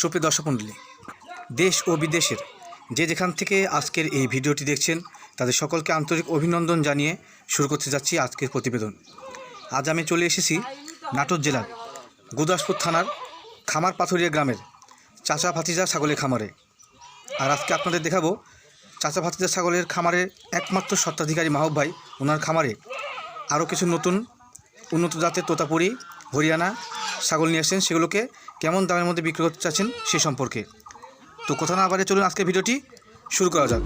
সুপ্রিয় দর্শক মণ্ডলী, দেশ ও বিদেশের যে যেখান থেকে আজকের এই ভিডিওটি দেখছেন, তাদের সকলকে আন্তরিক অভিনন্দন জানিয়ে শুরু করতে যাচ্ছি আজকের প্রতিবেদন। আজ আমি চলে এসেছি নাটোর জেলার গুদাসপুর থানার খামার পাথরিয়া গ্রামের চাচা ভাতিজা ছাগলের খামারে। আর আজকে আপনাদের দেখাবো, চাচা ভাতিজা ছাগলের খামারের একমাত্র স্বত্বাধিকারী মাহব ভাই ওনার খামারে আরও কিছু নতুন, উন্নত জাতের তোতাপুরি, হরিয়ানা ছাগল নিয়ে আসছেন, সেগুলোকে কেমন দামের মধ্যে বিক্রি করতে চাচ্ছেন সে সম্পর্কে। তো কথা না বাড়ে চলুন আজকে ভিডিওটি শুরু করা যাক।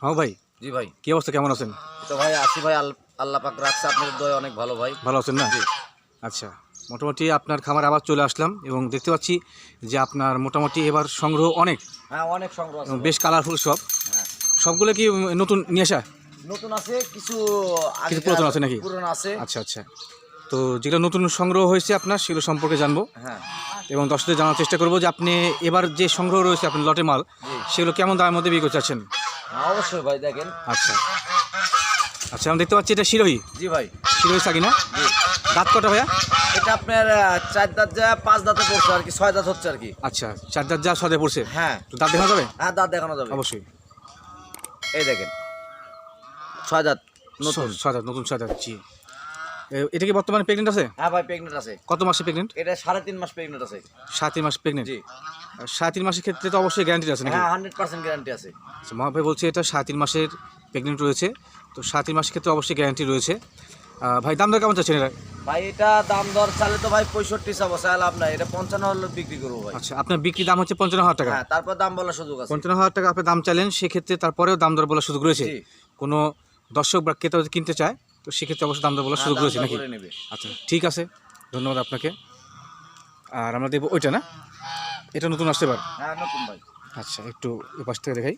হ্যাঁ ভাই। জি ভাই। কী অবস্থা? কেমন আছেন? তো ভাই আসি ভাই আল- আল্লাহ পাক রাখছে। আপনাদের দয় অনেক ভালো ভাই। ভালো আছেন না? আচ্ছা মোটামুটি আপনার খামার আবার চলে আসলাম এবং দেখতে পাচ্ছি যে আপনার মোটামুটি এবার সংগ্রহ অনেক। হ্যাঁ অনেক সংগ্রহ। বেশ কালারফুল সব। হ্যাঁ। সবগুলো কি নতুন নিয়ে আসা? নতুন আছে কিছু কিছু পুরাতন আছে নাকি? পুরান আছে। আচ্ছা আচ্ছা। তো যেগুলো নতুন সংগ্রহ হয়েছে আপনার সেগুলো সম্পর্কে জানব। হ্যাঁ। এবং দর্শকদের জানার চেষ্টা করব যে আপনি এবার যে সংগ্রহ রয়েছে আপনার লটে মাল সেগুলো কেমন দামের মধ্যে বিক্রি করতে চাচ্ছেন? হ্যাঁ, অবশ্যই ভাই দেখেন। আচ্ছা। আচ্ছা আমি দেখতে পাচ্ছি এটা শিরোহী। জি ভাই। শিরোহী সাকি না দাঁত কটা ভাইয়া? এটা আপনার চার দাঁত যা পাঁচ দাঁতে পড়ছে আর কি ছয় দাঁত হচ্ছে আর কি। আচ্ছা চার দাঁত যা সদে পড়ছে? হ্যাঁ। তো দাঁত দেখানো যাবে? হ্যাঁ দাঁত দেখানো যাবে। অবশ্যই। এই দেখেন। দাঁত নতুন। দাঁত নতুন দাঁত জি। এটা কি বর্তমানে প্রেগনেন্ট আছে? হ্যাঁ ভাই প্রেগনেন্ট আছে। কত মাসে প্রেগনেন্ট এটা সাড়ে তিন মাস প্রেগনেন্ট আছে। সাত তিন মাস প্রেগনেন্ট জি। সাত তিন মাসের ক্ষেত্রে তো অবশ্যই গ্যারান্টি আছে নাকি? হ্যাঁ হান্ড্রেড পার্সেন্ট গ্যারান্টি আছে। আচ্ছা মহাভাই বলছে এটা সাত তিন মাসের প্রেগনেন্ট রয়েছে। তো সাত তিন মাসের ক্ষেত্রে অবশ্যই গ্যারান্টি রয়েছে। ভাই দাম দর কেমন চাচ্ছেন এটা ভাই এটা দাম দর চালে তো ভাই পঁয়ষট্টি চাবো লাভ নাই। এটা পঞ্চান্ন হলে বিক্রি করব ভাই। আচ্ছা আপনার বিক্রি দাম হচ্ছে পঞ্চান্ন হাজার টাকা। হ্যাঁ তারপর দাম বলার সুযোগ আছে। পঞ্চান্ন হাজার টাকা আপনি দাম চাইলেন সেক্ষেত্রে তারপরেও দাম দর বলার সুযোগ রয়েছে। কোনো দর্শক বা ক্রেতা যদি কিনতে চায় তো সেক্ষেত্রে অবশ্যই দাম বলার হ্যাঁ, সুযোগ রয়েছে নাকি। আচ্ছা ঠিক আছে ধন্যবাদ আপনাকে। আর আমরা দেখব ওইটা না? এটা নতুন আসতে পার। হ্যাঁ আচ্ছা একটু এ পাশ থেকে দেখাই।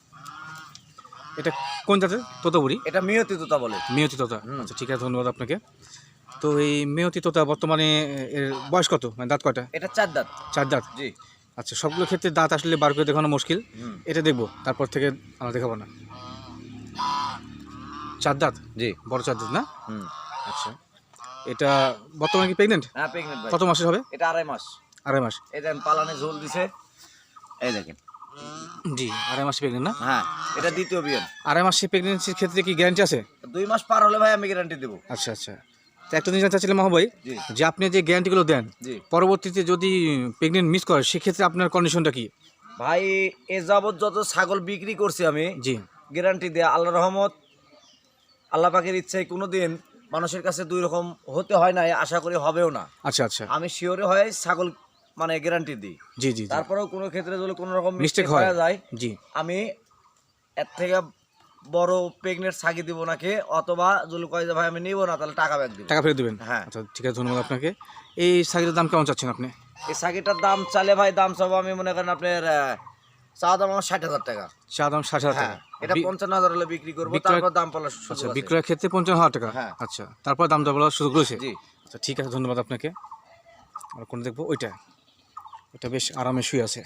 এটা কোন জাতের? তোতাপুরি? এটা মিয়তি তোতা বলে। মেয়তি তোতা। আচ্ছা ঠিক আছে ধন্যবাদ আপনাকে। তো এই মেয়তি তোতা বর্তমানে এর বয়স কত? মানে দাঁত কয়টা? এটা চার দাঁত। চার দাঁত? জি। আচ্ছা সবগুলো ক্ষেত্রে দাঁত আসলে বার করে দেখানো মুশকিল। এটা দেখব তারপর থেকে আমরা দেখাবো না। চার দাঁত জি বড় চার দাঁত না? হুম আচ্ছা। এটা বর্তমানে কি প্রেগনেন্ট হ্যাঁ প্রেগনেন্ট ভাই। কত মাসের হবে? এটা আড়াই মাস। আড়াই মাস। এই দেখেন পালানে ঝোল দিছে। এই দেখেন। জি আড়াই মাসে প্রেগনেন্ট না? হ্যাঁ এটা দ্বিতীয় বিয়ন আড়াই মাসে প্রেগনেন্সির ক্ষেত্রে কি গ্যারান্টি আছে? দুই মাস পার হলে ভাই আমি গ্যারান্টি দেবো। আচ্ছা আচ্ছা। তো একটা জিনিস চাচ্ছিলাম মহাবই যে আপনি যে গ্যারান্টিগুলো দেন পরবর্তীতে যদি প্রেগনেন্ট মিস করে সেক্ষেত্রে আপনার কন্ডিশনটা কি? ভাই এ যাবৎ যত ছাগল বিক্রি করছি আমি জি। গ্যারান্টি দেয়া আল্লাহ রহমত আল্লাহ পাকের ইচ্ছায় কোনো দিন মানুষের কাছে দুই রকম হতে হয় না আশা করি হবেও না। আচ্ছা আচ্ছা। আমি শিওরে হয় ছাগল মানে গ্যারান্টি দিই। জি জি তারপরেও কোনো ক্ষেত্রে যদি কোনো রকম মিস্টেক হয়ে। যায় জি। আমি এর থেকে বড় প্রেগনেন্ট ছাগি দিব নাকি অথবা যদি কয় যে ভাই আমি নিব না তাহলে টাকা ব্যাক দিব। টাকা ফেরত দেবেন? হ্যাঁ। আচ্ছা ঠিক আছে ধন্যবাদ আপনাকে। এই সাইকেলের দাম কেমন চাচ্ছেন আপনি? এই ছাগিটার দাম চালে ভাই দাম চাবো আমি মনে করেন আপনার চা দাম আমার ষাট হাজার টাকা। চা দাম ষাট হাজার হ্যাঁ। টাকা। এটা পঞ্চান্ন হাজার হলে বিক্রি করব তারপর দাম পালার আচ্ছা বিক্রয়ের ক্ষেত্রে পঞ্চান্ন হাজার টাকা? হ্যাঁ। আচ্ছা তারপর দাম বলার সুযোগ রয়েছে? জি। আচ্ছা ঠিক আছে ধন্যবাদ আপনাকে। আর কোন দেখব? ওইটা। ওটা বেশ আরামে শুয়ে আছে।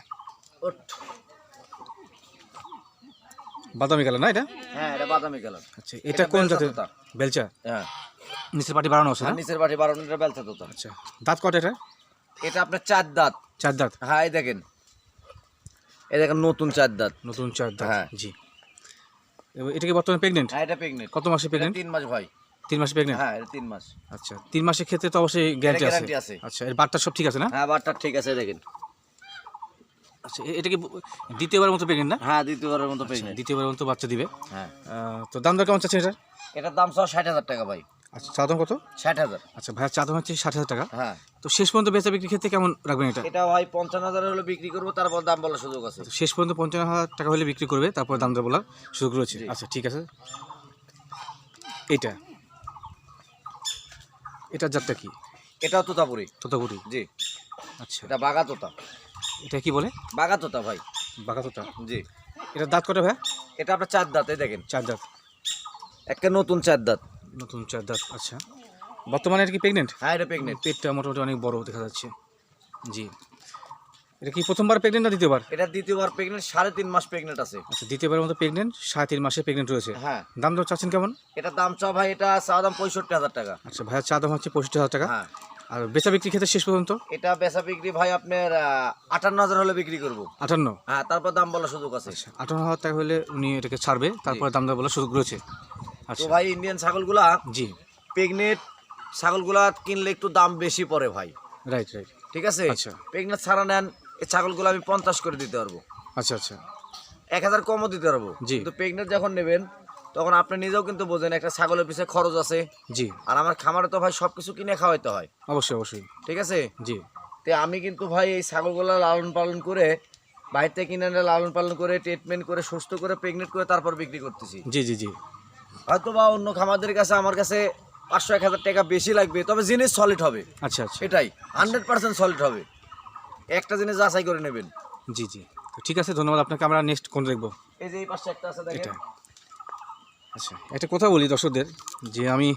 বাদামি কালার না এটা? হ্যাঁ এটা বাদামি কালার। আচ্ছা এটা কোন জাতের? বেলচা? হ্যাঁ। নিচের পাটি বাড়ানো আছে নিচের বাটি বারো মিটার বেলচা তোতা। আচ্ছা দাঁত কটা এটা? এটা আপনার চার দাঁত। চার দাঁত? হ্যাঁ এই দেখেন। এই দেখেন নতুন চার দাঁত। নতুন চার দাঁত হ্যাঁ। জি। এটা কি বর্তমানে প্রেগনেন্ট হ্যাঁ এটা প্রেগনেন্ট কত মাসে প্রেগনেন্ট তিন মাস ভাই তিন মাসে প্রেগনেন্ট হ্যাঁ এটা তিন মাস। আচ্ছা তিন মাসের ক্ষেত্রে তো অবশ্যই গ্যারান্টি আছে। আচ্ছা এর বাটটা সব ঠিক আছে না? হ্যাঁ বাটটা ঠিক আছে দেখেন। আচ্ছা এটা কি দ্বিতীয়বার মতো প্রেগনেন্ট না? হ্যাঁ দ্বিতীয়বারের মতো প্রেগনেন্ট দ্বিতীয়বারের মতো বাচ্চা দিবে। হ্যাঁ। তো দাম দর কেমন চাচ্ছে এটা এটার দাম সহ ষাট হাজার টাকা ভাই। আচ্ছা চা দাম কত? ষাট হাজার। আচ্ছা ভাইয়া চা দাম হচ্ছে ষাট হাজার টাকা। হ্যাঁ। তো শেষ পর্যন্ত বেচা বিক্রির ক্ষেত্রে কেমন রাখবেন এটা? এটা ভাই পঞ্চান্ন হাজার হলে বিক্রি করব তারপর দাম বলার সুযোগ আছে। শেষ পর্যন্ত পঞ্চান্ন হাজার টাকা হলে বিক্রি করবে তারপর দাম দর বলার সুযোগ রয়েছে। আচ্ছা ঠিক আছে। এইটা এটার জাতটা কি? এটাও তোতাপুরি। তোতাপুরি। জি। আচ্ছা। এটা বাগা তোতা। এটা কি বলে? বাগা তোতা ভাই। বাঘা তোতা। জি। এটার দাঁত কটা ভাইয়া? এটা আপনার চার দাঁত এই দেখেন। চার দাঁত। একটা নতুন চার দাঁত। নতুন চার দাঁত আচ্ছা। বর্তমানে এটা কি প্রেগনেন্ট হ্যাঁ এটা প্রেগনেন্ট পেটটা মোটামুটি অনেক বড় দেখা যাচ্ছে। জি। এটা কি প্রথমবার প্রেগনেন্ট না দ্বিতীয়বার? এটা দ্বিতীয়বার প্রেগনেন্ট সাড়ে তিন মাস প্রেগনেন্ট আছে। আচ্ছা দ্বিতীয়বারের মতো প্রেগনেন্ট সাড়ে তিন মাসে প্রেগনেন্ট রয়েছে। হ্যাঁ। দাম দর চাচ্ছেন কেমন? এটা দাম চা ভাই এটা চা দাম পঁয়ষট্টি হাজার টাকা। আচ্ছা ভাইয়া চা দাম হচ্ছে পঁয়ষট্টি হাজার টাকা। হ্যাঁ। আর বেচা বিক্রি ক্ষেত্রে শেষ পর্যন্ত? এটা বেচা বিক্রি ভাই আপনার আটান্ন হাজার হলে বিক্রি করব। আটান্ন? হ্যাঁ তারপর দাম বলার সুযোগ আছে। আচ্ছা আটান্ন হাজার টাকা হলে উনি এটাকে ছাড়বে তারপরে দাম দেওয়া বলার সুযোগ রয়েছে। তো আচ্ছা ভাই ইন্ডিয়ান ছাগলগুলা জি। প্রেগনেট ছাগলগুলা কিনলে একটু দাম বেশি পড়ে ভাই। রাইট রাইট ঠিক আছে? আচ্ছা। প্রেগনেট ছাড়া নেন এই ছাগলগুলো আমি পঞ্চাশ করে দিতে পারব। আচ্ছা আচ্ছা। এক হাজার কমও দিতে পারব। জি। কিন্তু প্রেগনেট যখন নেবেন তখন আপনি নিজেও কিন্তু বোঝেন একটা ছাগলের পিছনে খরচ আছে। জি। আর আমার খামারে তো ভাই সব কিছু কিনে খাওয়াইতে হয়। অবশ্যই অবশ্যই। ঠিক আছে? জি। তে আমি কিন্তু ভাই এই ছাগলগুলো লালন পালন করে বাইরে থেকে কিনে লালন পালন করে ট্রিটমেন্ট করে সুস্থ করে প্রেগনেন্ট করে তারপর বিক্রি করতেছি। জি জি জি। হয়তো বা অন্য খামারদের কাছে আমার কাছে পাঁচশো এক হাজার টাকা বেশি লাগবে তবে জিনিস সলিড হবে। আচ্ছা আচ্ছা। এটাই হান্ড্রেড পার্সেন্ট সলিড হবে। একটা জিনিস যাচাই করে নেবেন। জি জি। তো ঠিক আছে ধন্যবাদ। আপনাকে আমরা নেক্সট কোন দেখব? এই যে এই পাশে একটা আছে দেখেন। এটা আচ্ছা একটা কথা বলি দর্শকদের যে আমি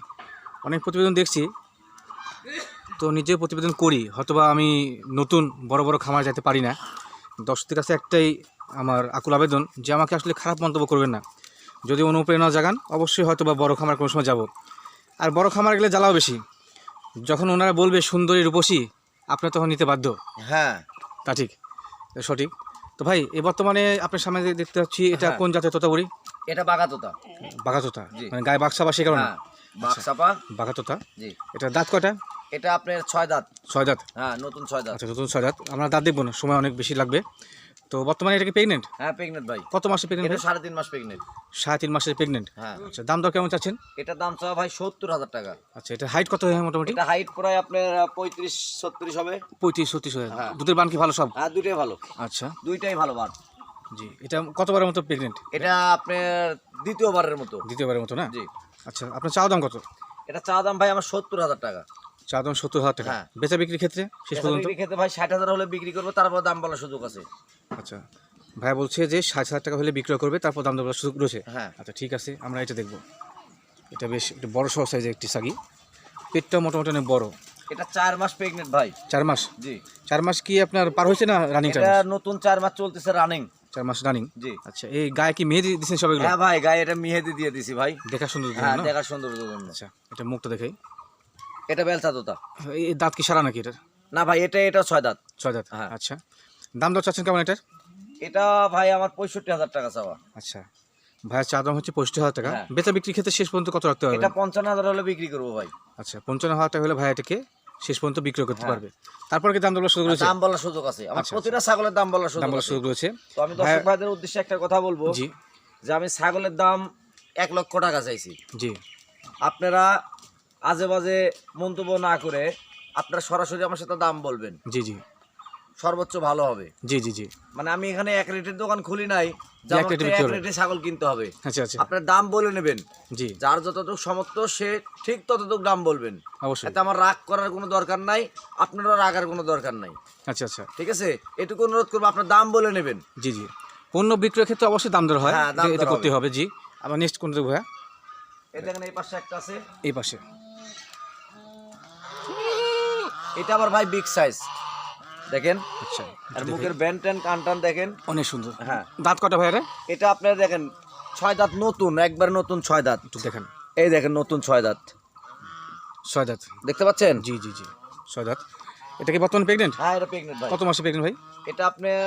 অনেক প্রতিবেদন দেখছি তো নিজে প্রতিবেদন করি হয়তোবা আমি নতুন বড় বড় খামার যেতে পারি না। দর্শকদের কাছে একটাই আমার আকুল আবেদন যে আমাকে আসলে খারাপ মন্তব্য করবেন না। যদি অনুপ্রেরণা জাগান অবশ্যই হয়তো বা বড়ো খামার কোনো সময় যাব। আর বড় খামার গেলে জ্বালাও বেশি। যখন ওনারা বলবে সুন্দরী রূপসী আপনার তখন নিতে বাধ্য। হ্যাঁ। তা ঠিক সঠিক। তো ভাই এ বর্তমানে আপনার সামনে দেখতে পাচ্ছি এটা হ্যাঁ। কোন জাতের তোতাবুড়ি এটা বাঘা বাগাতোতা বাঘাতোতা? জি। মানে গায়ে বাক্সা বা সে কারণে? হ্যাঁ বাক্সাপা বাঘাতোতা? জি। এটা দাঁত কটা এটা আপনার ছয় দাঁত। ছয় দাঁত? হ্যাঁ নতুন ছয় দাঁত। আচ্ছা নতুন ছয় দাঁত। আমরা দাঁত দেখব না সময় অনেক বেশি লাগবে। তো বর্তমানে এটা কি প্রেগনেন্ট হ্যাঁ প্রেগনেন্ট ভাই। কত মাসে প্রেগনেন্ট এটা সাড়ে তিন মাস প্রেগনেন্ট সাড়ে তিন মাসের প্রেগনেন্ট হ্যাঁ। আচ্ছা দাম দর কেমন চাচ্ছেন? এটার দাম চাওয়া ভাই সত্তর হাজার টাকা। আচ্ছা এটা হাইট কত হয় মোটামুটি? এটা হাইট প্রায় আপনার পঁয়ত্রিশ ছত্রিশ হবে। পঁয়ত্রিশ ছত্রিশ হয়। হ্যাঁ। দুধের বান কি ভালো সব? হ্যাঁ দুইটাই ভালো। আচ্ছা। দুইটাই ভালো বার জি এটা কতবারের মতো প্রেগনেন্ট এটা আপনার দ্বিতীয়বারের মতো। দ্বিতীয়বারের মতো না? জি। আচ্ছা আপনার চাওয়া দাম কত? এটা চা দাম ভাই আমার সত্তর হাজার টাকা। চা দাম সত্তর হাজার টাকা। হ্যাঁ। বেচা বিক্রির ক্ষেত্রে? শেষ পর্যন্ত? ভাই ষাট হাজার হলে বিক্রি করব তারপর দাম বলার সুযোগ আছে। আচ্ছা। ভাই বলছে যে ষাট হাজার টাকা হলে বিক্রয় করবে তারপর দাম দেওয়ার সুযোগ রয়েছে। হ্যাঁ। আচ্ছা ঠিক আছে আমরা এটা দেখব। এটা বেশ একটা বড় সহ সাইজের একটি সাগি। পেটটা মোটামুটি অনেক বড়। এটা চার মাস প্রেগনেন্ট ভাই। চার মাস? জি। চার মাস কি আপনার পার হয়েছে না রানিং চার এটা মাস নতুন চার মাস চলতেছে রানিং চার মাস রানিং জি। আচ্ছা এই গায়ে কি মেহেদি দিচ্ছেন সবাই হ্যাঁ ভাই গায়ে এটা মেহেদি দিয়ে দিছি ভাই। দেখা সুন্দর হ্যাঁ? দেখার সৌন্দর্য জন্য। আচ্ছা এটা মুখটা দেখাই। এটা বেলচা তোতা। এই দাঁত কি সারা নাকি এটার? না ভাই এটা এটা ছয় দাঁত। ছয় দাঁত। হ্যাঁ। আচ্ছা। দাম দর চাচ্ছেন কেমন এটার? এটা ভাই আমার পঁয়ষট্টি হাজার টাকা চাওয়া। আচ্ছা। ভাই চা দাম হচ্ছে পঁয়ষট্টি হাজার টাকা। হ্যাঁ। বেচা বিক্রির ক্ষেত্রে শেষ পর্যন্ত কত রাখতে হবে এটা পঞ্চান্ন হাজার হলে বিক্রি করব ভাই। আচ্ছা পঞ্চান্ন হাজার টাকা হলে ভাই এটাকে শেষ পর্যন্ত বিক্রয় করতে হ্যাঁ। পারবে। তারপর কি দাম দর সুযোগ রয়েছে? দাম বলার সুযোগ আছে। আমার আচ্ছা, প্রতিটা ছাগলের দাম বলার সুযোগ দাম বলার সুযোগ রয়েছে। তো আমি দর্শক ভাইদের উদ্দেশ্যে একটা কথা বলব জি। যে আমি ছাগলের দাম এক লক্ষ টাকা চাইছি। জি। আপনারা আজে বাজে মন্তব্য না করে আপনারা সরাসরি আমার সাথে দাম বলবেন। জি জি। সর্বোচ্চ ভালো হবে। জি জি জি। মানে আমি এখানে এক রেটের দোকান খুলি নাই এক রেটে ছাগল কিনতে হবে। আচ্ছা আচ্ছা। আপনার দাম বলে নেবেন। জি। যার যতটুকু সমর্থ সে ঠিক ততটুকু দাম বলবেন। অবশ্যই। এতে আমার রাগ করার কোনো দরকার নাই আপনারও রাগার কোনো দরকার নাই। আচ্ছা আচ্ছা। ঠিক আছে? এটুকু অনুরোধ করব আপনার দাম বলে নেবেন। জি জি। পণ্য বিক্রয়ের ক্ষেত্রে অবশ্যই দাম দর হয়। হ্যাঁ, এটা- এটা করতে হবে। জি। আবার নেক্সট কোন ভাইয়া? এই দেখেন এই পাশে একটা আছে। এই পাশে। এটা আবার ভাই বিগ সাইজ দেখেন আচ্ছা আর মুখের ব্যান ট্যান কান টান দেখেন। অনেক সুন্দর। হ্যাঁ। দাঁত কটা ভাইয়া রে? এটা আপনার দেখেন ছয় দাঁত নতুন একবার নতুন ছয় দাঁত। দেখেন। এই দেখেন নতুন ছয় দাঁত। ছয় দাঁত। দেখতে পাচ্ছেন? জি জি জি ছয় দাঁত। এটা কি বর্তমানে প্রেগনেন্ট হ্যাঁ এটা প্রেগনেন্ট ভাই। কত মাসে প্রেগনেন্ট ভাই? এটা আপনার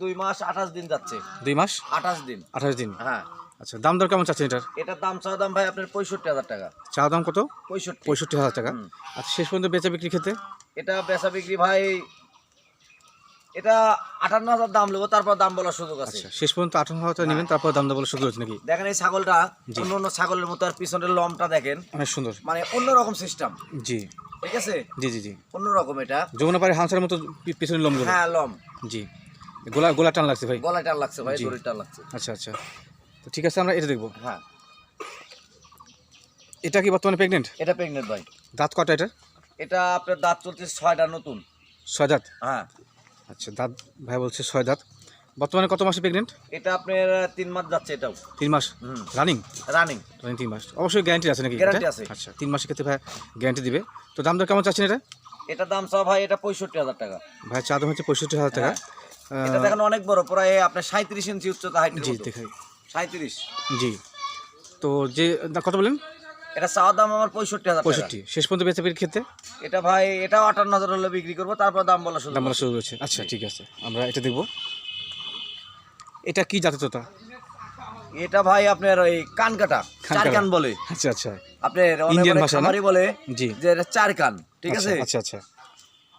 দুই মাস আঠাশ দিন যাচ্ছে। দুই মাস? আঠাশ দিন। আঠাশ দিন। হ্যাঁ। আচ্ছা দাম দর কেমন চাচ্ছেন এটার? এটার দাম চাওয়া দাম ভাই আপনার পঁয়ষট্টি হাজার টাকা। চা দাম কত? পঁয়ষট্টি। পঁয়ষট্টি হাজার টাকা। আচ্ছা শেষ পর্যন্ত বেচা বিক্রির ক্ষেত্রে? এটা বেচা বিক্রি ভাই এটা আটান্ন হাজার দাম নেব তারপর দাম বলার সুযোগ আছে। আচ্ছা শেষ পর্যন্ত আঠারো হাজার নেবেন তারপর দাম দর বলে শুরু হচ্ছে নাকি? দেখেন এই ছাগলটা অন্য অন্য ছাগলের মতো আর পিছনের লমটা দেখেন। অনেক সুন্দর। মানে অন্যরকম সিস্টেম। জি। ঠিক আছে? জি জি জি। অন্যরকম এটা। যমুনা পাড়ে হাঁসের মতো পি- পিছনে লমগুলো। হ্যাঁ লম। জি। গোলা গোলা টান লাগছে ভাই। গলায় টান লাগছে ভাই। দড়ির টান লাগছে। আচ্ছা আচ্ছা। তো ঠিক আছে আমরা এটা দেখব। হ্যাঁ। এটা কি বর্তমানে প্রেগনেন্ট এটা প্রেগনেন্ট ভাই। দাঁত কটা এটা এটা আপনার দাঁত চলছে ছয়টা নতুন। ছয় দাঁত? হ্যাঁ। আচ্ছা দাঁত ভাই বলছে ছয় দাঁত। বর্তমানে কত মাসে প্রেগনেন্ট এটা আপনার তিন মাস যাচ্ছে এটাও। তিন মাস? হুম। রানিং রানিং রানিং তিন মাস। অবশ্যই গ্যারান্টি আছে নাকি গ্যারান্টি আছে। আচ্ছা তিন মাসের ক্ষেত্রে ভাই গ্যারান্টি দিবে। তো দাম দর কেমন চাচ্ছেন এটা? এটা দাম চাও ভাই এটা পঁয়ষট্টি হাজার টাকা। ভাই চা দাম হচ্ছে পঁয়ষট্টি হাজার টাকা। হ্যাঁ। এটা দেখেন অনেক বড় প্রায় আপনার সাঁত্রিশ ইঞ্চি উচ্চতা হাইট জি দেখাই। সাঁত্রিশ জি। তো যে কত বলেন? এটা চাওয়া দাম আমার পঁয়ষট্টি হাজার টাকা। পঁয়ষট্টি। শেষ পর্যন্ত বেচা এটা ভাই এটাও আটান্ন হাজার হলে বিক্রি করব তারপর দাম বলা শুধু দাম বলা শুরু হয়েছে আচ্ছা ঠিক আছে। আমরা এটা দেখব। এটা কি জাতের তোতা এটা ভাই আপনার ওই কান কাটা কান চার কান বলে। আচ্ছা আচ্ছা। আপনার ইন্ডিয়ান ভাষা? বলে জি। যে এটা চার কান ঠিক আছে? আচ্ছা, আচ্ছা। আচ্ছা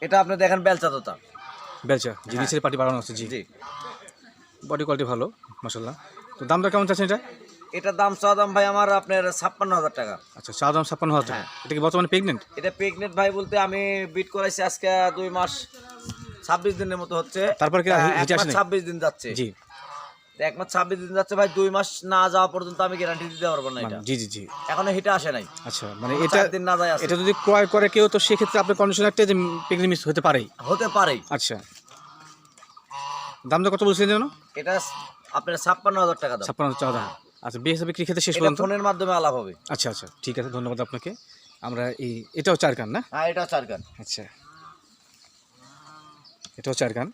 এটা আপনি দেখেন বেলচা তোতা। বেচা জি হ্যাঁ। নিচের পাটি বাড়ানো আছে জি। জি। বডি কোয়ালিটি ভালো মাসাল্লাহ তো দামটা কেমন চাচ্ছেন এটা? এটার দাম দাম ভাই আমার আপনার ছাপ্পান্ন হাজার টাকা। আচ্ছা চা দাম ছাপ্পান্ন হাজার টাকা। হ্যাঁ। এটা কি বর্তমানে প্রেগনেন্ট এটা প্রেগনেন্ট ভাই বলতে আমি বিট করাইছি আজকে দুই মাস ছাব্বিশ দিনের মতো হচ্ছে। তারপর কি? ছাব্বিশ দিন যাচ্ছে। জি। এক মাস ছাব্বিশ দিন যাচ্ছে ভাই দুই মাস না যাওয়া পর্যন্ত আমি গ্যারান্টি দিতে পারব না এটা। জি জি জি। এখনও হিটে আসে নাই। আচ্ছা মানে এটা দিন না যায় এটা যদি ক্রয় করে কেউ তো সেক্ষেত্রে আপনার কন্ডিশনারটা যে প্রেগনেন্ট মিস হতে পারেই। হতে পারে আচ্ছা। দামটা কত বলছিলেন যেন? এটা আপনার ছাপ্পান্ন হাজার টাকা দাম ছাপ্পান্ন চা দাম আচ্ছা বিয়ে বিক্রি ক্ষেত্রে শেষ পর্যন্ত? ফোনের মাধ্যমে আলাপ হবে। আচ্ছা আচ্ছা ঠিক আছে ধন্যবাদ আপনাকে। আমরা এই এটাও চার কান না? হ্যাঁ এটা চার গান আচ্ছা। এটাও চার কান?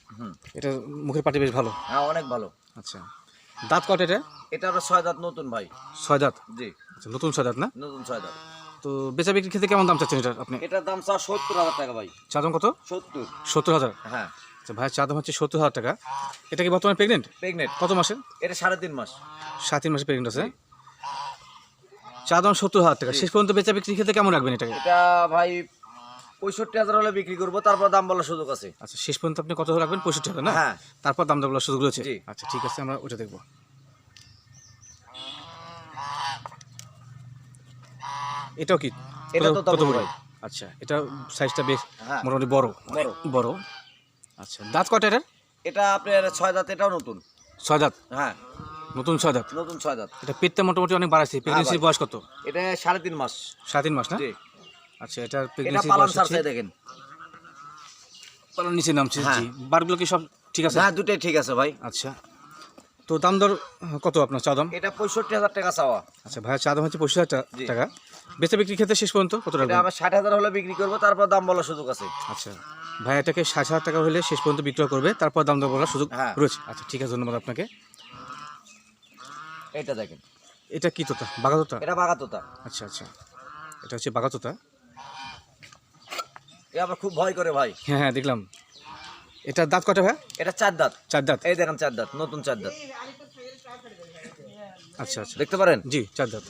এটা মুখের পাটি বেশ ভালো? হ্যাঁ অনেক ভালো। আচ্ছা। দাঁত কটা এটা? এটা আমরা ছয় দাঁত নতুন ভাই। ছয় দাঁত? জি। আচ্ছা নতুন ছয় দাঁত না? নতুন ছয় দাঁত। তো বেচা বিক্রির ক্ষেত্রে কেমন দাম চাচ্ছেন এটা আপনি? এটার দাম চা সত্তর হাজার টাকা ভাই। চা দাম কত? সত্তর। সত্তর হাজার? হ্যাঁ। আচ্ছা ভাই চা দাম হচ্ছে সত্তর হাজার টাকা। এটা কি বর্তমানে প্রেগনেন্ট প্রেগনেন্ট কত মাসে এটা সাড়ে তিন মাস। সাত তিন মাসে প্রেগনেন্ট আছে। চা দাম সত্তর হাজার টাকা। শেষ পর্যন্ত বেচা বিক্রির ক্ষেত্রে কেমন রাখবেন এটাকে? এটা ভাই পঁয়ষট্টি হাজার হলে বিক্রি করব তারপর দাম বলার সুযোগ আছে। আচ্ছা শেষ পর্যন্ত আপনি কত রাখবেন? পঁয়ষট্টি টাকা না? হ্যাঁ। তারপর দাম দাম সুযোগ রয়েছে? আচ্ছা ঠিক আছে আমরা ওটা দেখব। এটাও কি? এটা তো। আচ্ছা এটা সাইজটা বেশ হ্যাঁ। মোটামুটি বড়। বড়। আচ্ছা দাঁত কটা এটার? এটা আপনার ছয় দাঁত এটাও নতুন। ছয় দাঁত? হ্যাঁ। নতুন ছয় দাঁত? নতুন ছয় দাঁত। এটা পেটটা মোটামুটি অনেক বাড়াইছে। প্রেগনেন্সির বয়স কত? এটা সাড়ে তিন মাস। সাড়ে তিন মাস না? আচ্ছা এটা পালন চাই দেখেন। পালন নিচে নামছে হ্যাঁ। জি। বারগুলো কি সব ঠিক আছে? হ্যাঁ দুটাই ঠিক আছে ভাই। আচ্ছা। তো দাম দর কত আপনার চা দাম? এটা পঁয়ষট্টি হাজার টাকা চাওয়া। আচ্ছা ভাইয়া চা দাম হচ্ছে পঁচিশ হাজার টাকা। বেচা বিক্রির ক্ষেত্রে শেষ পর্যন্ত কত রাখবেন আমরা ষাট হাজার হলে বিক্রি করব তারপর দাম বলার সুযোগ আছে। আচ্ছা। ভাই এটাকে ষাট হাজার টাকা হলে শেষ পর্যন্ত বিক্রয় করবে তারপর দাম দর বলার সুযোগ হ্যাঁ। রয়েছে। আচ্ছা ঠিক আছে ধন্যবাদ আপনাকে। এটা দেখেন। এটা কি তোতা? বাঘা তোতা? এটা বাঘা তোতা। আচ্ছা আচ্ছা। এটা হচ্ছে বাঘা তোতা। এ আবার খুব ভয় করে ভাই। হ্যাঁ হ্যাঁ দেখলাম। এটা দাঁত কটা ভাই? এটা চার দাঁত। চার দাঁত? এই দেখেন চার দাঁত নতুন চার দাঁত। আচ্ছা আচ্ছা। দেখতে পারেন? জি চার দাঁত।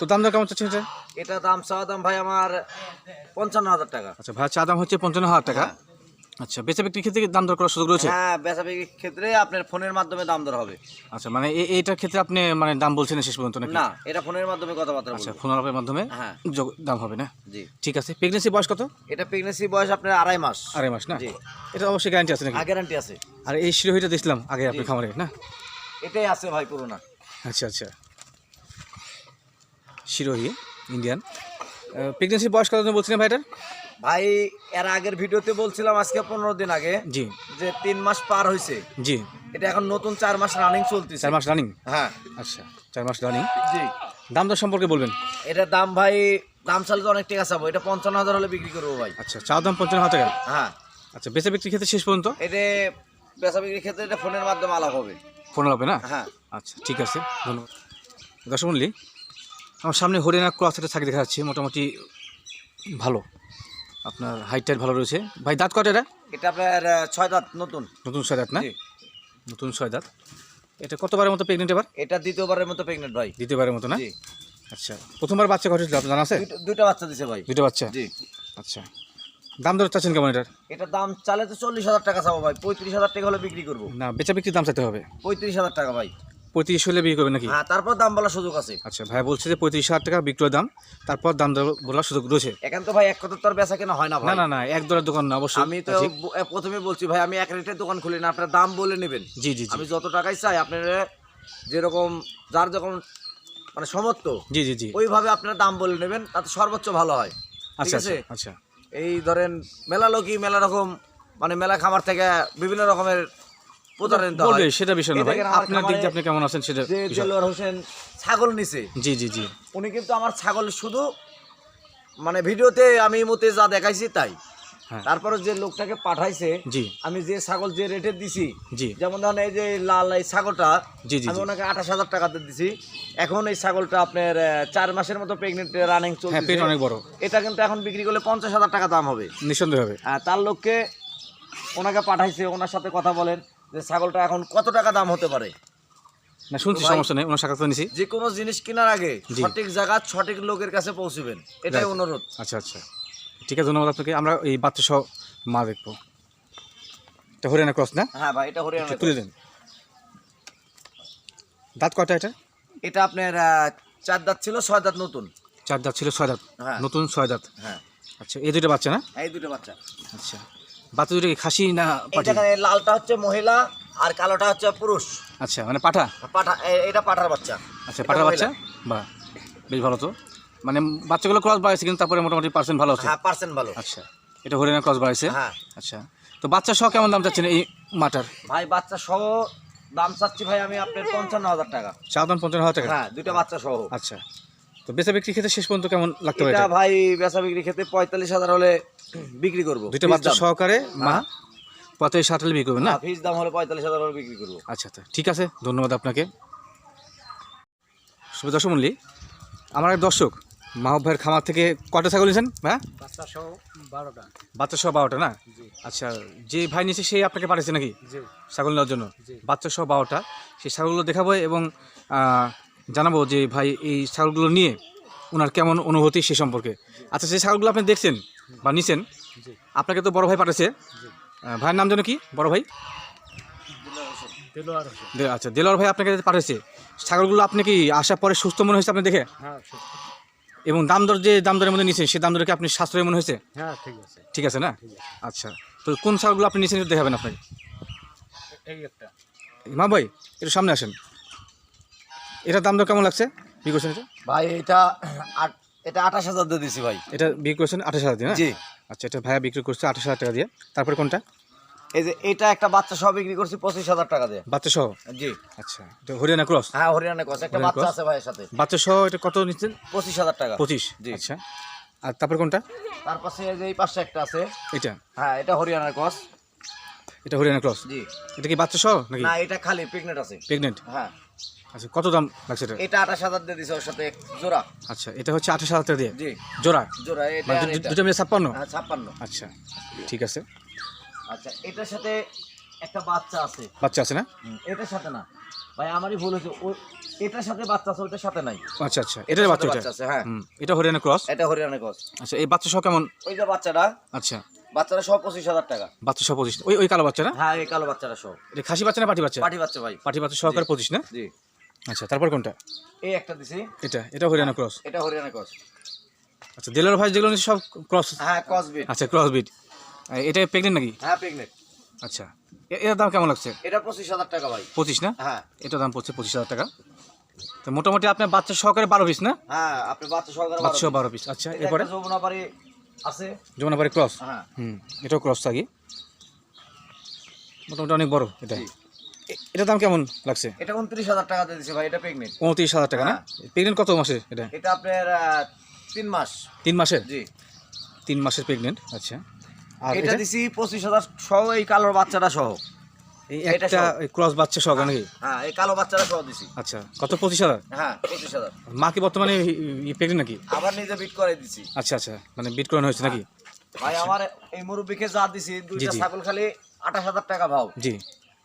তো দাম দর কেমন চাচ্ছেন এটা? এটা দাম চাওয়া দাম ভাই আমার পঞ্চান্ন হাজার টাকা। আচ্ছা ভাই চা দাম হচ্ছে পঞ্চান্ন হাজার টাকা। আচ্ছা বেচা বিক্রির ক্ষেত্রে দাম দর করার সুযোগ রয়েছে? হ্যাঁ বেচা বিক্রির ক্ষেত্রে আপনার ফোনের মাধ্যমে দাম দর হবে। আচ্ছা মানে এইটার ক্ষেত্রে আপনি মানে দাম বলছেন শেষ পর্যন্ত নাকি? না এটা ফোনের মাধ্যমে কথাবার্তা আচ্ছা বলব। ফোন আপের মাধ্যমে হ্যাঁ। দাম হবে না? জি। ঠিক আছে প্রেগনেন্সি বয়স কত? এটা প্রেগনেন্সি বয়স আপনার আড়াই মাস। আড়াই মাস না? জি। এটা অবশ্যই গ্যারান্টি আছে নাকি? গ্যারান্টি আছে। আর এই শিরোহিটা দেখলাম আগে আপনি খামারে না? এটাই আছে ভাই পুরোনা। আচ্ছা আচ্ছা। শিরোহি ইন্ডিয়ান। প্রেগনেন্সি বয়স কত বলছিলেন ভাইটার? ভাই এর আগের ভিডিওতে বলছিলাম আজকে পনেরো দিন আগে জি। যে তিন মাস পার হয়েছে জি। এটা এখন নতুন চার মাস রানিং চলতেছে। চার মাস রানিং হ্যাঁ। আচ্ছা চার মাস রানিং জি। দাম দর সম্পর্কে বলবেন? এটার দাম ভাই দাম চালে তো অনেক টাকা চাবো। এটা পঞ্চান্ন হাজার হলে বিক্রি করব ভাই। আচ্ছা চা দাম পঞ্চান্ন হাজার টাকা? হ্যাঁ। আচ্ছা বেচা বিক্রির ক্ষেত্রে শেষ পর্যন্ত? এটা বেচা বিক্রির ক্ষেত্রে এটা ফোনের মাধ্যমে আলাপ হবে। ফোন হবে না? হ্যাঁ। আচ্ছা ঠিক আছে। ধন্যবাদ। দর্শক আমার সামনে হরিয়ানা ক্রস একটা ছাগি দেখা যাচ্ছে মোটামুটি ভালো। আপনার হাইট টাইট ভালো রয়েছে। ভাই দাঁত কটা এটা? এটা আপনার ছয় দাঁত নতুন। নতুন ছয় দাঁত না? নতুন ছয় দাঁত। এটা কতবারের মতো প্রেগনেন্ট এবার? এটা দ্বিতীয়বারের মতো প্রেগনেন্ট ভাই। দ্বিতীয়বারের মতো না? আচ্ছা প্রথমবার বাচ্চা ঘটেছিল আপনার জানা আছে? দুইটা বাচ্চা দিছে ভাই। দুটো বাচ্চা? জি। আচ্ছা। দাম দর চাচ্ছেন কেমন এটার? এটার দাম চালে তো চল্লিশ হাজার টাকা চাবো ভাই। পঁয়ত্রিশ হাজার টাকা হলে বিক্রি করব। না বেচা বিক্রির দাম চাইতে হবে। পঁয়ত্রিশ হাজার টাকা ভাই। পঁয়ত্রিশ হলে বিক্রি করবে নাকি? হ্যাঁ তারপর দাম বলার সুযোগ আছে। আচ্ছা ভাই বলছে যে পঁয়ত্রিশ হাজার টাকা বিক্রয় দাম তারপর দাম বলার সুযোগ রয়েছে। এখন তো ভাই এক কথা তো আর বেচা কেনা হয় না না ভাই। না না এক দরের দোকান না অবশ্যই। আমি তো। ব- প্রথমে বলছি ভাই আমি এক রেটের দোকান খুলি না আপনার দাম বলে নেবেন। জি জি জি। আমি যত টাকাই চাই আপনার যেরকম যার যখন মানে সমর্থ জি জি জি। ওইভাবে আপনার দাম বলে নেবেন তাতে সর্বোচ্চ ভালো হয়। আচ্ছা আচ্ছা আচ্ছা। এই ধরেন মেলা লোকই মেলা রকম মানে মেলা খামার থেকে বিভিন্ন রকমের প্রতারিত হয়। সেটা বিষয় না ভাই। আপনার দিক দিয়ে আপনি কেমন আছেন সেটা যে দেলোয়ার হোসেন ছাগল নিছে জি জি জি। উনি কিন্তু আমার ছাগল শুধু মানে ভিডিওতে আমি মতে যা দেখাইছি তাই। হ্যাঁ। তারপরে যে লোকটাকে পাঠাইছে জি। আমি যে ছাগল যে রেটে দিছি জি। যেমন ধরেন এই যে লাল এই ছাগলটা জি জি আমি ওনাকে আঠাশ হাজার টাকাতে দিছি। এখন এই ছাগলটা আপনার চার মাসের মতো প্রেগনেন্ট রানিং পেট চলছে অনেক বড়। এটা কিন্তু এখন বিক্রি করলে পঞ্চাশ হাজার টাকা দাম হবে। নিঃসন্দেহ হবে। তার লোককে ওনাকে পাঠাইছে ওনার সাথে কথা বলেন। যে ছাগলটা এখন কত টাকা দাম হতে পারে? না শুনছি সমস্যা নেই ওনার সাক্ষাৎ নিছি। যে কোনো জিনিস কেনার আগে। সঠিক জায়গা সঠিক লোকের কাছে পৌঁছবেন। এটাই অনুরোধ। আচ্ছা আচ্ছা। ঠিক আছে ধন্যবাদ আপনাকে। আমরা এই বাচ্চা সহ মা দেখব। এটা হরিয়ানা ক্রস না? হ্যাঁ ভাই এটা হরিয়ানা একটু তুলে দেন। দাঁত কয়টা এটা? এটা আপনার চার দাঁত ছিল ছয় দাঁত নতুন। চার দাঁত ছিল ছয় দাঁত। হ্যাঁ। নতুন ছয় দাঁত। হ্যাঁ। আচ্ছা এই দুটো বাচ্চা না? এই দুটো বাচ্চা। আচ্ছা। বাচ্চা দুটো খাসি না পাঠি এটা লালটা হচ্ছে মহিলা আর কালোটা হচ্ছে পুরুষ। আচ্ছা মানে পাঠা? পাঠা এটা পাঠার বাচ্চা। আচ্ছা পাঠার বাচ্চা? বাহ বেশ ভালো তো। মানে বাচ্চাগুলো ক্রস বাড়াইছে কিন্তু তারপরে মোটামুটি পার্সেন্ট ভালো আছে? হ্যাঁ পার্সেন্ট ভালো। আচ্ছা এটা হরিয়ানা ক্রস বাড়াইছে? হ্যাঁ। আচ্ছা তো বাচ্চা সহ কেমন দাম চাচ্ছেন এই মাটার? ভাই বাচ্চা সহ দাম চাচ্ছি ভাই আমি আপনার পঞ্চান্ন হাজার টাকা। দাম পঞ্চান্ন হাজার টাকা? হ্যাঁ দুইটা বাচ্চা সহ। আচ্ছা তো বেচা বিক্রি ক্ষেত্রে শেষ পর্যন্ত কেমন লাগতে পারে এটা? ভাই বেচা বিক্রি ক্ষেত্রে পঁয়তাল্লিশ হাজার হলে বিক্রি করব। দুইটা বাচ্চা সহকারে মা? হ্যাঁ। পঁয়তাল্লিশ ষাট হলে বিক্রি করবেন না? হ্যাঁ, ফিস দাম হলে পঁয়তাল্লিশ হাজার হলে বিক্রি করব। আচ্ছা আচ্ছা ঠিক আছে ধন্যবাদ আপনাকে। শুভ দর্শক মন্ডলী আমার এক দর্শক মাহব ভাইয়ের খামার থেকে কটা ছাগল নিয়েছেন হ্যাঁ বাচ্চা সহ বারোটা। বাচ্চা সহ বারোটা না? আচ্ছা যে ভাই নিয়েছে সেই আপনাকে পাঠিয়েছে নাকি? জি। ছাগল নেওয়ার জন্য? জি। বাচ্চা সহ বারোটা। সেই ছাগলগুলো দেখাবো এবং আহ, জানাব যে ভাই এই ছাগলগুলো নিয়ে ওনার কেমন অনুভূতি সে সম্পর্কে। আচ্ছা সেই ছাগলগুলো আপনি দেখছেন বা নিছেন? আপনাকে তো বড় ভাই পাঠিয়েছে ভাইয়ের নাম যেন কি? বড় ভাই? আচ্ছা দেলোয়ার ভাই আপনাকে পাঠিয়েছে ছাগলগুলো আপনি কি আসার পরে সুস্থ মনে হয়েছে আপনি দেখে? হ্যাঁ এবং দাম দর যে দাম দরের মধ্যে নিয়েছেন সেই দাম দরে কি আপনি সাশ্রয় মনে হয়েছে? হ্যাঁ ঠিক আছে। ঠিক আছে না? আচ্ছা তো কোন ছাগলগুলো আপনি নিয়েছেন দেখাবেন আপনাকে। মা ভাই একটু সামনে আসেন। এটার দাম দর কেমন লাগছে? বিক্রি করছেন এটা? ভাই এটা আট এটা আঠাশ হাজার দিয়ে দিছি ভাই। এটা বিক্রি করছেন আঠাশ হাজার দিয়ে না? জি। আচ্ছা এটা ভাইয়া বিক্রি করছে আঠাশ হাজার টাকা দিয়ে। তারপরে কোনটা? এই যে এটা একটা বাচ্চা সহ বিক্রি করছি পঁচিশ হাজার টাকা দিয়ে। বাচ্চা সহ জি। আচ্ছা এটা হরিয়ানা ক্রস? হ্যাঁ হরিয়ানা কস একটা হরিয়ানা বাচ্চা cross? আছে ভাইয়ের সাথে। বাচ্চা সহ এটা কত নিচ্ছেন? পঁচিশ হাজার টাকা। পঁচিশ? জি। আচ্ছা। আর তারপর কোনটা? তার পাশে এই যে এই পাশে একটা আছে। এটা? হ্যাঁ এটা হরিয়ানার কস এটা হরিয়ানা ক্রস? জি। এটা কি বাচ্চা সহ নাকি? না এটা খালি প্রেগনেন্ট আছে। প্রেগনেন্ট হ্যাঁ। আচ্ছা কত দাম লাগছে এটা? এটা আঠাশ হাজার দিয়ে দিছে ওর সাথে এক জোড়া। আচ্ছা এটা হচ্ছে আঠাশ হাজার দিয়ে? জি। জোড়া? জোড়া এটা মানে এটা। দুটো মিলে ছাপ্পান্ন? হ্যাঁ ছাপ্পান্ন। আচ্ছা ঠিক আছে। আচ্ছা এটার সাথে একটা বাচ্চা আছে। বাচ্চা আছে না? এটার সাথে না। ভাই আমারই ভুল হয়েছে। ও এটার সাথে বাচ্চা আছে ওইটার সাথে নাই। আচ্ছা আচ্ছা এটার বাচ্চা আছে হ্যাঁ। এটা হরিয়ানা ক্রস? এটা হরিয়ানা ক্রস। আচ্ছা এই বাচ্চা সহ কেমন? ওই যে বাচ্চাটা। আচ্ছা। বাচ্চাটা সব পঁচিশ হাজার টাকা। বাচ্চা সহ পঁচিশ। ওই ওই কালো বাচ্চা না? হ্যাঁ এই কালো বাচ্চাটা সব। এটা খাসি বাচ্চা না পাটি বাচ্চা? পাটি বাচ্চা ভাই। পাটি বাচ্চা সহকারে পঁচিশ না? জি। আচ্ছা তারপর কোনটা? এই একটা দিছি। এটা এটা হরিয়ানা ক্রস? এটা হরিয়ানা কস আচ্ছা দেলার ভাই যেগুলো সব ক্রস? হ্যাঁ কস বিট। আচ্ছা ক্রস বিট। এটা প্রেগনেন্ট নাকি? হ্যাঁ প্রেগনেন্ট। আচ্ছা এটার দাম কেমন লাগছে? এটা পঁচিশ হাজার টাকা ভাই। পঁচিশ না? হ্যাঁ। এটার দাম পড়ছে পঁচিশ হাজার টাকা। তো মোটামুটি আপনার বাচ্চা সহকারে বারো পিস না? হ্যাঁ আপনি বাচ্চা সহকারে বাচ্চা বারো পিস। আচ্ছা এরপরে? আছে? যমুনাবাড়ি ক্রস? হ্যাঁ। হুম এটাও ক্রস থাকি মোটামুটি অনেক বড় এটা। এটা দাম কেমন লাগছে? এটা উনত্রিশ হাজার টাকা দিয়েছে ভাই এটা প্রেগনেন্ট উনত্রিশ হাজার টাকা না? হ্যাঁ। প্রেগনেন্ট কত মাসে এটা? এটা আপনার তিন মাস। তিন মাসের? জি। তিন মাসের প্রেগনেন্ট আচ্ছা। আর এটা এটা? দিছি পঁচিশ হাজার সহ এই কালোর বাচ্চাটা সহ। এই একটা ক্রস বাচ্চা সহ নাকি? হ্যাঁ এই কালো বাচ্চাটা সহ দিছি। আচ্ছা কত? পঁচিশ হাজার? হ্যাঁ পঁচিশ হাজার। মা কি বর্তমানে প্রেগনেন্ট নাকি? আবার নিজে বিট করে দিছি। আচ্ছা আচ্ছা মানে বিট করানো হয়েছে নাকি? ভাই আমার এই মুরব্বীকে যা দিছি দুইটা ছাগল খালি আঠাশ হাজার টাকা ভাও। জি।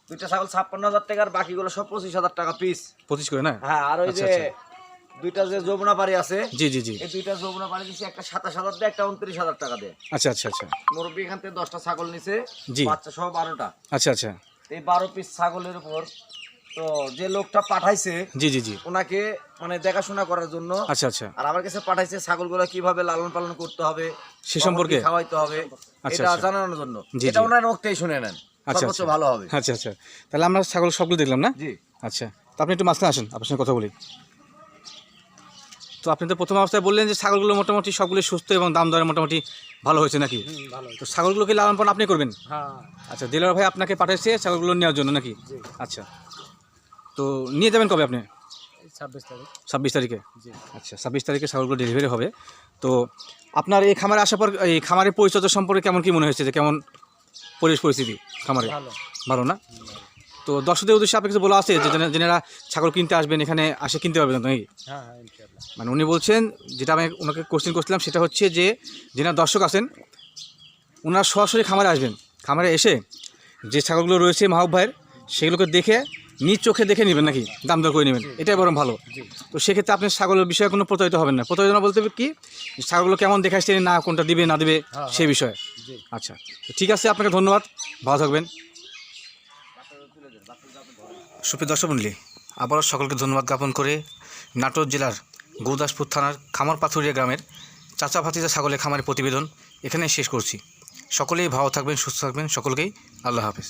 দুইটা ছাগল ছাপ্পান্ন হাজার টাকার বাকিগুলো সব পঁচিশ হাজার টাকা পিস পঁচিশ করে না? হ্যাঁ আর ওই যে। দুইটা যে যমুনা বাড়ি আছে জি জি জি। এই দুইটা যমুনা বাড়ি দিছি একটা সাতাশ হাজার দেয় একটা উনত্রিশ হাজার টাকা দেয়। আচ্ছা আচ্ছা আচ্ছা। মুরব্বী এখান থেকে দশটা ছাগল নিছে জি। বাচ্চা সহ বারোটা। আচ্ছা আচ্ছা। এই বারো পিস ছাগলের উপর। তো যে লোকটা পাঠাইছে জি জি জি। ওনাকে মানে দেখাশোনা করার জন্য। আচ্ছা আচ্ছা। আর আমার কাছে পাঠাইছে ছাগলগুলো কীভাবে লালন পালন করতে হবে সে সম্পর্কে? খাওয়াইতে হবে আচ্ছা, এটা আচ্ছা। জানানোর জন্য। এটা ওনার মুখতেই শুনে নেন। আচ্ছা আচ্ছা। ভালো হবে। আচ্ছা আচ্ছা। তাহলে আমরা ছাগল সবগুলো দেখলাম না? জি। আচ্ছা। আপনি একটু মাঝখানে আসেন আপনার সঙ্গে কথা বলি। তো আপনি তো প্রথম অবস্থায় বললেন যে ছাগলগুলো মোটামুটি সবগুলো সুস্থ এবং দাম দরে মোটামুটি ভালো হয়েছে নাকি? তো ছাগলগুলোকে লালন পালন আপনি করবেন? হ্যাঁ। আচ্ছা দিলার ভাই আপনাকে পাঠিয়েছে ছাগলগুলো নেওয়ার জন্য নাকি? আচ্ছা। তো নিয়ে যাবেন কবে আপনি? ছাব্বিশ তারিখ। ছাব্বিশ তারিখে? আচ্ছা ছাব্বিশ তারিখে ছাগলগুলো ডেলিভারি হবে। তো আপনার এই খামারে আসার পর এই খামারের পরিচর্যা সম্পর্কে কেমন কি মনে হয়েছে? যে কেমন পরিবেশ পরিস্থিতি খামারে? ভালো। না? তো দর্শকদের উদ্দেশ্যে আপনার কিছু বলা আছে যে যেনা- যেনারা ছাগল কিনতে আসবেন এখানে আসে কিনতে পারবেন নাকি? হ্যাঁ হ্যাঁ মানে উনি বলছেন যেটা আমি ওনাকে কোশ্চেন করছিলাম সেটা হচ্ছে যে যেনা দর্শক আছেন ওনারা সরাসরি খামারে আসবেন। খামারে এসে যে ছাগলগুলো রয়েছে মাহবুব ভাইয়ের সেগুলোকে দেখে নিজ চোখে দেখে নেবেন নাকি? দাম দর করে নেবেন। এটাই বরং ভালো। তো সেক্ষেত্রে আপনি ছাগলের বিষয়ে কোনো প্রতারিত হবেন না। প্রতারিত বলতে হবে কি ছাগলগুলো কেমন দেখে আসছে না কোনটা দিবে না দিবে হ্যাঁ, সেই বিষয়ে। আচ্ছা। তো ঠিক আছে আপনাকে ধন্যবাদ। ভালো থাকবেন। সুপ্রিয় দর্শক মন্ডলী, আবারও সকলকে ধন্যবাদ জ্ঞাপন করে নাটোর জেলার গুরুদাসপুর থানার খামার পাথুরিয়া গ্রামের চাচা ভাতিজা ছাগলের খামারের প্রতিবেদন এখানে শেষ করছি। সকলেই ভালো থাকবেন, সুস্থ থাকবেন। সকলকেই আল্লাহ হাফেজ।